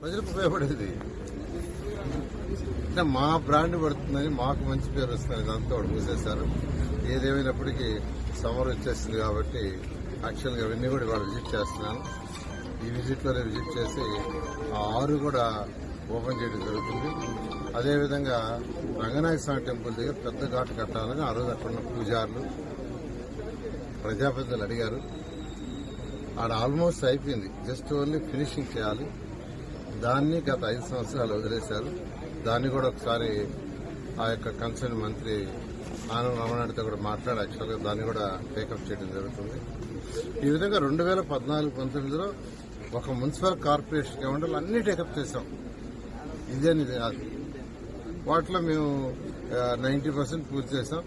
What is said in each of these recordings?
ప్రజలకు ఉపయోగపడేది. అంటే మా బ్రాండ్ పడుతుందని మాకు మంచి పేరు వస్తుందని దాంతో వాడు మూసేశారు. ఏదేమైనప్పటికీ సమ్మర్ వచ్చేసింది కాబట్టి యాక్చువల్గా అవన్నీ కూడా ఇవాళ విజిట్ చేస్తున్నాను. ఈ విజిట్లోనే విజిట్ చేసి ఆ ఆరు కూడా ఓపెన్ చేయడం జరుగుతుంది. అదేవిధంగా రంగనాయక స్వామి టెంపుల్ దగ్గర పెద్ద ఘాటు కట్టాలని ఆ రోజు అక్కడ ఉన్న పూజారులు ప్రజాపతిలు అడిగారు. ఆడ ఆల్మోస్ట్ అయిపోయింది. జస్ట్ ఓన్లీ ఫినిషింగ్ చేయాలి. దాన్ని గత ఐదు సంవత్సరాలు వదిలేశారు. దాన్ని కూడా ఒకసారి ఆ యొక్క కన్సర్న్ మంత్రి ఆనంద రమణాడితో కూడా మాట్లాడి యాక్చువల్గా దాన్ని కూడా టేకప్ చేయడం జరుగుతుంది. ఈ విధంగా రెండు వేల పద్నాలుగు పంతొమ్మిదిలో ఒక మున్సిపల్ కార్పొరేషన్ కౌంటర్లు అన్ని టేకప్ చేశాం. ఇదేని కాదు. వాటిలో మేము నైంటీ పర్సెంట్ పూర్తి చేసాం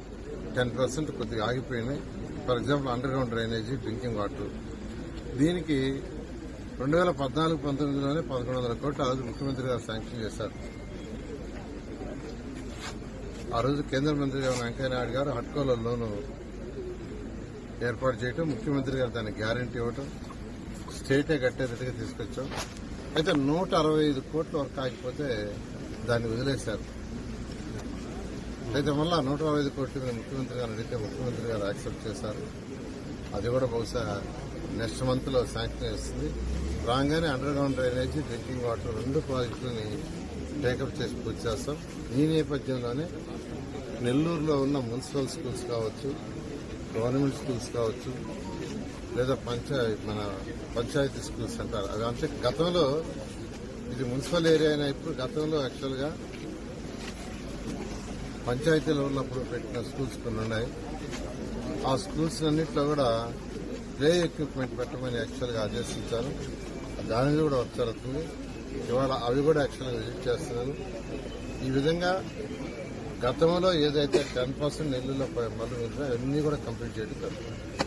టెన్ పర్సెంట్ కొద్దిగా ఆగిపోయినాయి. For example underground drainage drinking water. దీనికి రెండు వేల పద్నాలుగు పంతొమ్మిదిలోనే పదకొండు వందల కోట్లు ఆ రోజు ముఖ్యమంత్రి గారు శాంక్షన్ చేశారు. ఆ రోజు కేంద్ర మంత్రి గారు వెంకయ్యనాయుడు గారు హట్కోలో లోను ఏర్పాటు చేయటం ముఖ్యమంత్రి గారు దానికి గ్యారంటీ ఇవ్వటం స్టేటే కట్టేటట్టుగా తీసుకొచ్చాం. అయితే నూట అరవై ఐదు కోట్ల వరకు ఆగిపోతే దాన్ని వదిలేశారు. అయితే మళ్ళా నూట అరవై ఐదు కోట్ల మీద ముఖ్యమంత్రి గారు అడిగితే ముఖ్యమంత్రి గారు యాక్సెప్ట్ చేశారు. అది కూడా బహుశా నెక్స్ట్ మంత్లో శాంక్షన్ చేస్తుంది. రాగానే underground drainage drinking water రెండు ప్రాజెక్టులని టేకప్ చేసి పూర్తి చేస్తాం. ఈ నేపథ్యంలోనే నెల్లూరులో ఉన్న మున్సిపల్ స్కూల్స్ కావచ్చు గవర్నమెంట్ స్కూల్స్ కావచ్చు లేదా పంచాయతీ మన పంచాయతీ స్కూల్స్ అంటారు. అవి అంటే గతంలో ఇది మున్సిపల్ ఏరియా అయినా ఇప్పుడు గతంలో యాక్చువల్గా పంచాయతీలో ఉన్నప్పుడు పెట్టిన స్కూల్స్ కొన్ని ఉన్నాయి ఆ స్కూల్స్ అన్నింటిలో కూడా ప్లే ఎక్విప్మెంట్ పెట్టమని యాక్చువల్గా ఆదేశించారు. దాని మీద కూడా వర్క్ జరుగుతుంది ఇవాళ అవి కూడా యాక్చువల్గా విజిట్ చేస్తున్నాను ఈ విధంగా గతంలో ఏదైతే టెన్ పర్సెంట్ నెల్లులో మళ్ళీ అవన్నీ కూడా కంప్లీట్ చేయడం జరుగుతుంది.